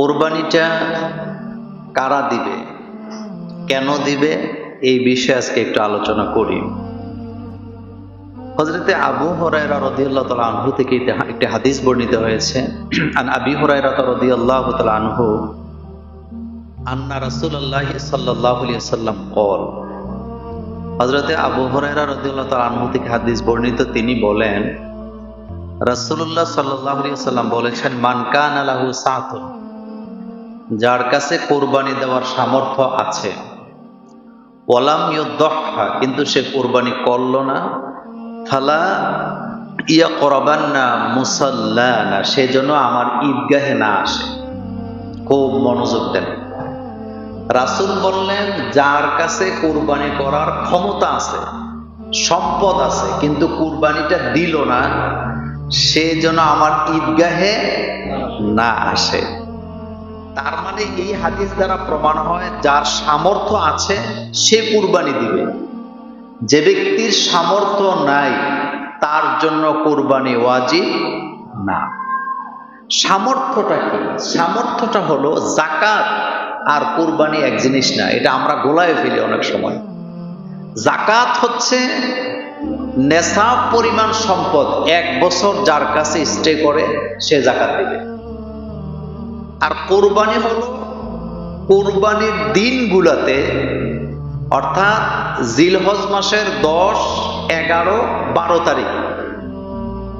কোরবানিটা কারা দিবে? কেন দিবে? এই বিষয়ে আজকে একটু আলোচনা করি। হজরতে আবু হরাইরা রদিয়াল্লাহ তালা আনহু থেকে একটি হাদিস বর্ণিত হয়েছে। আবি হরাইরা রদিয়াল্লাহ তালা আনহু আন্না রাসূলুল্লাহ সাল্লাল্লাহু আলাইহি সাল্লাম কল হজরতে আবু হরাইরা রদিয়াল্লাহ তালা আনহু থেকে হাদিস বর্ণিত তিনি বলেন, রাসূলুল্লাহ সাল্লাল্লাহু আলাইহি সাল্লাম বলেছেন, মান কানা লাহু সাআতুন যার কাছে কোরবানি দেওয়ার সামর্থ্য আছে। ওয়ালাম ইউদ্দহা, কিন্তু সে কোরবানি করল না। ফালা ইয়া করাবান্না মুসাল্লানা সেজন্য আমার ঈদগাহে না আসে। খুব মনোযোগ দেন। রাসূল বললেন, যার কাছে কোরবানি করার ক্ষমতা আছে, সম্পদ আছে, কিন্তু কুরবানিটা দিল না, সে যেন আমার ঈদগাহে না আসে। তার মানে এই হাদিস দ্বারা প্রমাণ হয় যার সামর্থ্য আছে, সে কুরবানি দিবে। যে ব্যক্তির সামর্থ্য নাই, তার জন্য কোরবানি ওয়াজিব না। সামর্থ্যটা কি? সামর্থ্যটা হলো জাকাত আর কোরবানি এক জিনিস না, এটা আমরা গোলায় ফেলি অনেক সময়। জাকাত হচ্ছে নেশাব পরিমাণ সম্পদ, এক বছর যার কাছে স্টে করে, সে জাকাত দিবে। আর কোরবানি হলো কোরবানির দিনগুলাতে, অর্থাৎ জিলহজ মাসের দশ, এগারো, বারো তারিখ।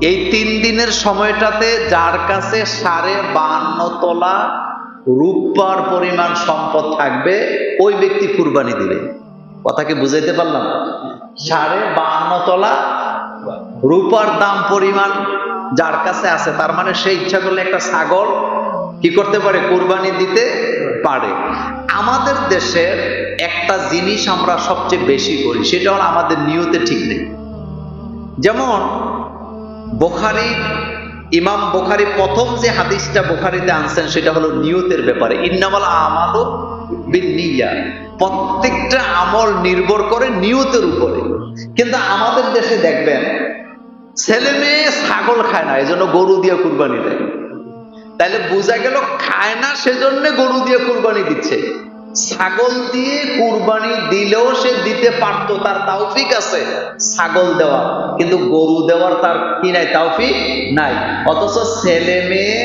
এই তিন দিনের সময়টাতে যার কাছে সাড়ে বান্ন তোলা রূপার পরিমাণ সম্পদ থাকবে, ওই ব্যক্তি কুরবানি দিবে। কথাকে বুঝাইতে পারলাম? সাড়ে বান্ন তোলা রূপার দাম পরিমাণ যার কাছে আছে, তার মানে সে ইচ্ছা করলে একটা ছাগল কি করতে পারে? কোরবানি দিতে পারে। আমাদের দেশের একটা জিনিস আমরা সবচেয়ে বেশি করি, সেটা হলো আমাদের নিয়তে ঠিক নেই। যেমন, বোখারি, ইমাম বোখারি প্রথম যে হাদিসটা বোখারিতে আনছেন, সেটা হলো নিয়তের ব্যাপারে। ইন্নামাল আমালু বিন্নিয়া। প্রত্যেকটা আমল নির্ভর করে নিয়তের উপরে। কিন্তু আমাদের দেশে দেখবেন, ছেলে মেয়ে ছাগল খায় না এই জন্য গরু দিয়ে কুরবানি দেয়। তাহলে বোঝা গেল খায় না সেজন্য গরু দিয়ে কুরবানি দিচ্ছে। ছাগল দিয়ে কুরবানি দিলেও সে দিতে পারতো, তার তাওফিক আছে ছাগল দেওয়া কিন্তু গরু দেওয়ার তার কি নাই, তাওফিক নাই। অথচ ছেলে মেয়ে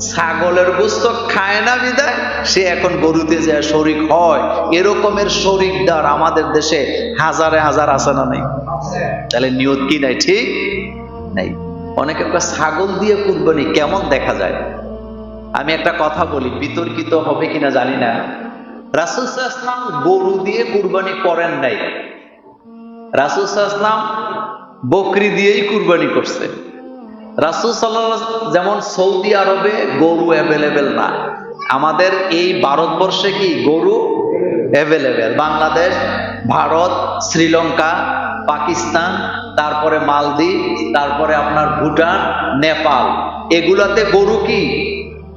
ছাগলের গোস্ত খায় না বিদায় সে এখন গরুতে যায় শরিক হয়। এরকমের শরিকদার আমাদের দেশে হাজারে হাজার আছে না নাই? তাহলে নিয়ত কি নাই, ঠিক? নাই। অনেকে ছাগল দিয়ে কুরবানি কেমন দেখা যায়? আমি একটা কথা বলি, বিতর্কিত হবে কিনা জানি না। রাসুল ইসলাম গরু দিয়ে কুরবানি করেন নাই। রাসুল ইসলাম বকরি দিয়েই কুরবানি করছে। রাসুল সাল্লাহ যেমন সৌদি আরবে গরু অ্যাভেলেবেল না, আমাদের এই ভারতবর্ষে কি গরু অ্যাভেলেবেল বাংলাদেশ, ভারত, শ্রীলঙ্কা, পাকিস্তান তারপরে মালদ্বীপ, তারপরে আপনার ভুটান, নেপাল। এগুলাতে গরু কি?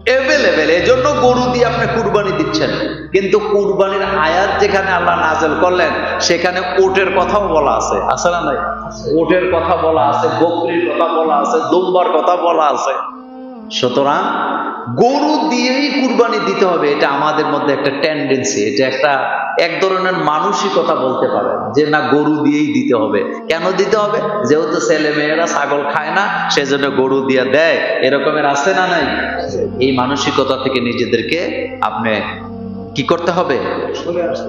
এভেলেবেল এজন্য গরু দিয়ে আপনি কুরবানি দিচ্ছেন। কিন্তু কুরবানির আয়াত যেখানে আল্লাহ নাজেল করলেন, সেখানে ওটের কথাও বলা আছে। আছে না নাই? ওটের কথা বলা আছে, বকরির কথা বলা আছে, দুম্বার কথা বলা আছে। সুতরাং গরু দিয়েই কুরবানি দিতে হবে এটা আমাদের মধ্যে একটা টেন্ডেন্সি এটা একটা এক ধরনের মানসিকতা বলতে পারেন যে না গরু দিয়েই দিতে হবে। কেন দিতে হবে? যেহেতু ছেলে মেয়েরা ছাগল খায় না সেজন্য গরু দিয়ে দেয়। এরকমের আছে না নাই? এই মানসিকতা থেকে নিজেদেরকে আপনি কি করতে হবে?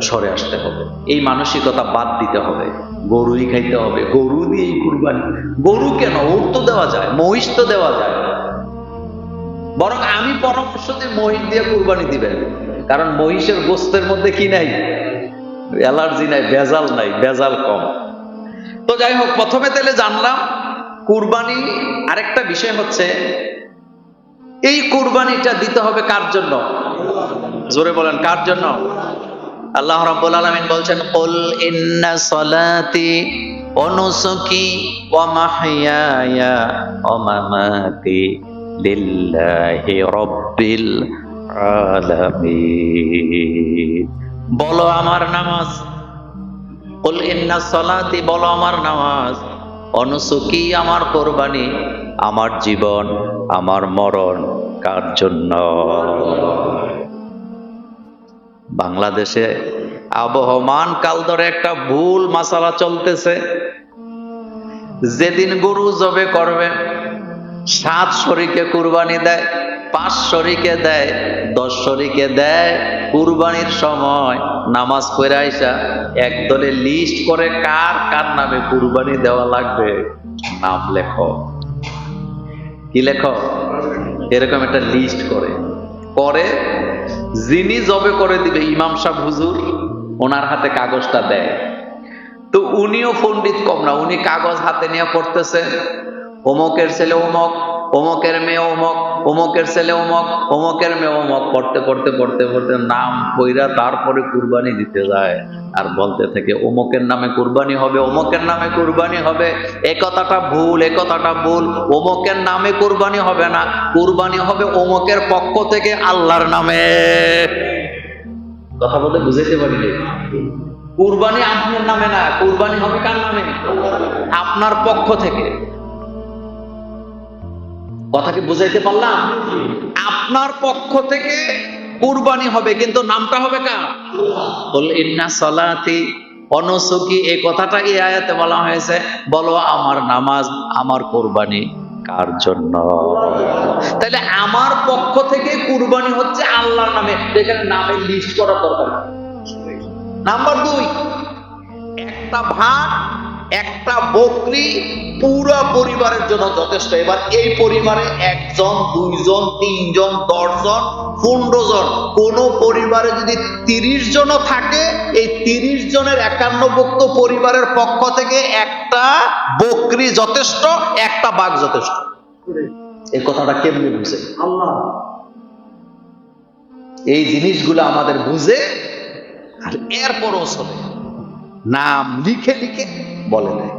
সরে আসতে হবে। এই মানসিকতা বাদ দিতে হবে। গরুই খাইতে হবে গরু দিয়েই কুরবানি। গরু কেন? উট তো দেওয়া যায় মহিষ তো দেওয়া যায়। বরং আমি পরামর্শ দিই মহিষ দিয়ে কুরবানি দিবেন। কারণ মহিষের গোস্তের মধ্যে কি নাই? অ্যালার্জি নাই, ভেজাল নাই, ভেজাল কম। তো যাই হোক, প্রথমে তাহলে জানলাম, কুরবানি আরেকটা বিষয় হচ্ছে, এই কুরবানিটা দিতে হবে কার জন্য? জোরে বলেন, কার জন্য? আল্লাহ রাব্বুল আলামিন বলছেন, কুল ইন্না সলাতি ওয়া নুসুকি ওয়া মাহইয়ায়া ওয়া মামাতি। লিল্লাহি রাব্বিল আলামিন। বলো আমার নামাজ। কুল ইন্না সলাতি, বলো আমার নামাজ। অনুসুকি আমার কোরবানি, আমার জীবন, আমার মরণ, কার জন্য? বাংলাদেশে আবহমান কাল ধরে একটা ভুল মাসালা চলতেছে। যেদিন গরু জবে করবে সাত শরীকে কুরবানি দেয়, পাঁচ শরীকে দেয়, দশ শরীকে দেয়। কুরবানির সময় নামাজ পড়ে আইসা একদলে লিস্ট করে কার কার নামে কুরবানি দেওয়া লাগবে, নাম লেখো। কি লেখো? এরকম একটা লিস্ট করে। করে যিনি জবে করে দিবে, ইমাম সাহেব হুজুর, ওনার হাতে কাগজটা দেয়। তো উনিও পণ্ডিত কম না, উনি কাগজ হাতে নিয়ে পড়তেছে অমকের ছেলে অমক, অমকের মেয়ে অমক, অমকের ছেলে অমক, অমকের মেয়ে অমক, পড়তে পড়তে পড়তে পড়তে নাম কইরা তারপরে কুরবানি দিতে যায়। আর বলতে থাকে, অমকের নামে কুরবানি হবে, অমকের নামে কুরবানি হবে। এ কথাটা ভুল, এ কথাটা ভুল, অমকের নামে কুরবানি হবে না। কুরবানি হবে অমকের পক্ষ থেকে আল্লাহর নামে। কথা বলতে বুঝাইতে পারিনি। কুরবানি আপনার নামে না, কুরবানি হবে কার নামে? আপনার পক্ষ থেকে। কথা কি বুঝাইতে পারলাম? আপনার পক্ষ থেকে কুরবানি হবে, কিন্তু নামটা হবে কার? বল ইন্না সলাতি অনসুকি, এই কথাটা এই আয়াতে বলা হয়েছে, বলো আমার নামাজ, আমার কোরবানি কার জন্য? তাহলে আমার পক্ষ থেকে কুরবানি হচ্ছে আল্লাহর নামে এখানে নামের লিস্ট করার দরকার। নাম্বার দুই, একটা ভাগ একটা বকরি পুরো পরিবারের জন্য যথেষ্ট। এবার এই পরিবারে একজন দুইজন তিনজন দশজন পনেরো জন কোন পরিবারে যদি তিরিশ জনও থাকে এই তিরিশ জনের একান্নভুক্ত পরিবারের পক্ষ থেকে একটা বকরি যথেষ্ট একটা বাঘ যথেষ্ট। এই কথাটা কেমনি বুঝে? আল্লাহ। এই জিনিসগুলো আমাদের বুঝে আর এরপরও চলে। নাম লিখে লিখে বলে দেয়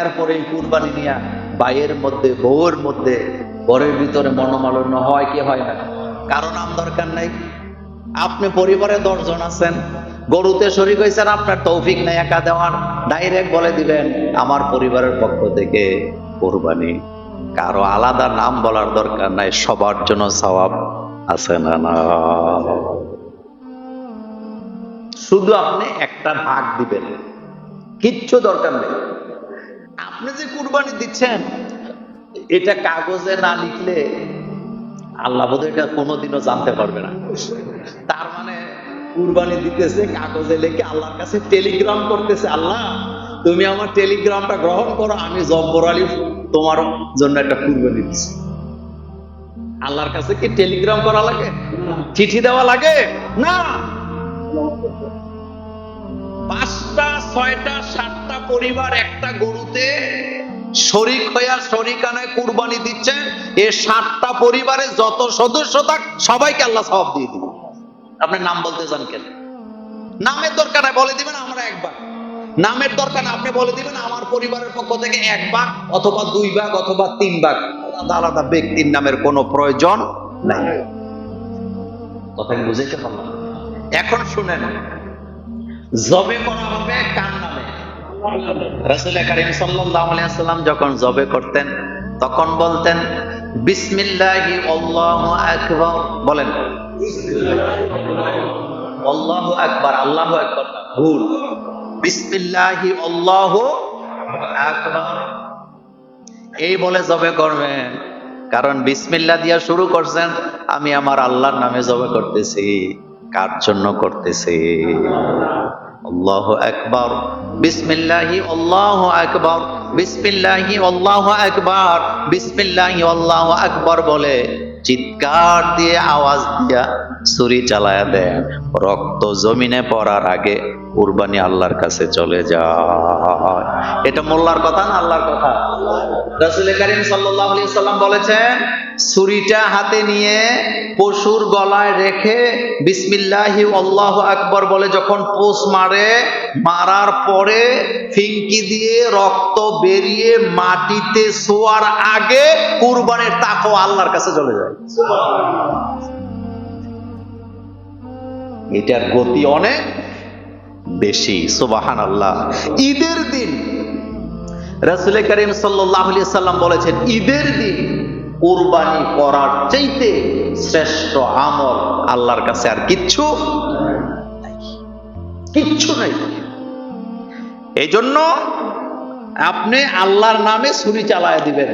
এরপরে এই কুরবানি নিয়ে বাইয়ের মধ্যে, বউয়ের মধ্যে, ঘরের ভিতরে মনোমালিন্য হয় কি হয় না? কারণ নাম দরকার নাই। আপনি পরিবারে দশজন আছেন, গরুতে শরিক হয়েছেন, আপনার তৌফিক নেই একা দেওয়ার। ডাইরেক্ট বলে দিলেন আমার পরিবারের পক্ষ থেকে কোরবানি। কারও আলাদা নাম বলার দরকার নাই, সবার জন্য সওয়াব আছে না না? শুধু আপনি একটা ভাগ দিবেন। কিচ্ছু দরকার নেই। আপনি যে কুরবানি দিচ্ছেন, এটা কাগজে না লিখলে আল্লাহ বোধ এটা কোনোদিনও জানতে পারবে না। তার মানে কুরবানি দিতেছে, কাগজে লিখে আল্লাহর কাছে টেলিগ্রাম করতেছে, আল্লাহ, তুমি আমার টেলিগ্রামটা গ্রহণ করো, আমি জব্বর আলী তোমার জন্য একটা কুরবানি দিচ্ছি আল্লাহর কাছে কি টেলিগ্রাম করা লাগে? চিঠি দেওয়া লাগে? না। ছয়টা, সাতটা পরিবার একটা গরুতে শরিক হইয়া শরিকানায় কুরবানি দিচ্ছেন এ সাতটা পরিবারে যত সদস্য থাক, সবাইকে আল্লাহ সব দিয়ে দিবে। আপনি নাম বলতে চান কেন? নামের দরকার বলে দিবেন আমরা একবার নামের দরকার আপনি বলে দিবেন আমার পরিবারের পক্ষ থেকে এক ভাগ অথবা দুই ভাগ অথবা তিন ভাগ। আলাদা ব্যক্তির নামের কোনো প্রয়োজন নাই। কথা বুঝাইতে পারলাম এখন শুনেন জবে করা হবে কার নামে? রাসূল করিম ওয়াসাল্লাম যখন জবে করতেন, তখন বলতেন বলেন। এই বলে জবে করবেন। কারণ বিসমিল্লাহ দিয়া শুরু করছেন, আমি আমার আল্লাহর নামে জবে করতেছি। কার জন্য করতেছে? আল্লাহ একবার বিসমিল্লাহি, আল্লাহ একবার বিসমিল্লাহি, আল্লাহ একবার বিসমিল্লাহি, আল্লাহ একবার বলে। চিৎকার দিয়ে আওয়াজ দিয়া ছুরি চালায়া দেন রক্ত জমিনে পড়ার আগে কুরবানি আল্লাহর কাছে চলে যায়। এটা মোল্লার কথা না আল্লাহর কথা? রাসূল করিম সাল্লাম বলেছেন, ছুরিটা হাতে নিয়ে পশুর গলায় রেখে বিসমিল্লাহি আল্লাহু আকবার বলে যখন পোষ মারে, মারার পরে ফিঙ্কি দিয়ে রক্ত বেরিয়ে মাটিতে শোয়ার আগে কুরবানের তাকও আল্লাহর কাছে চলে যায়। এটার গতি অনেক বেশি সুবাহান আল্লাহ ঈদের দিন, রাসুল করিম সাল্লাহ সাল্লাম বলেছেন, ঈদের দিন কুরবানি করার চাইতে শ্রেষ্ঠ আমল আল্লাহর কাছে আর কিচ্ছু কিচ্ছু নাই। এই জন্য আপনি আল্লাহর নামে ছুরি চালায় দিবেন।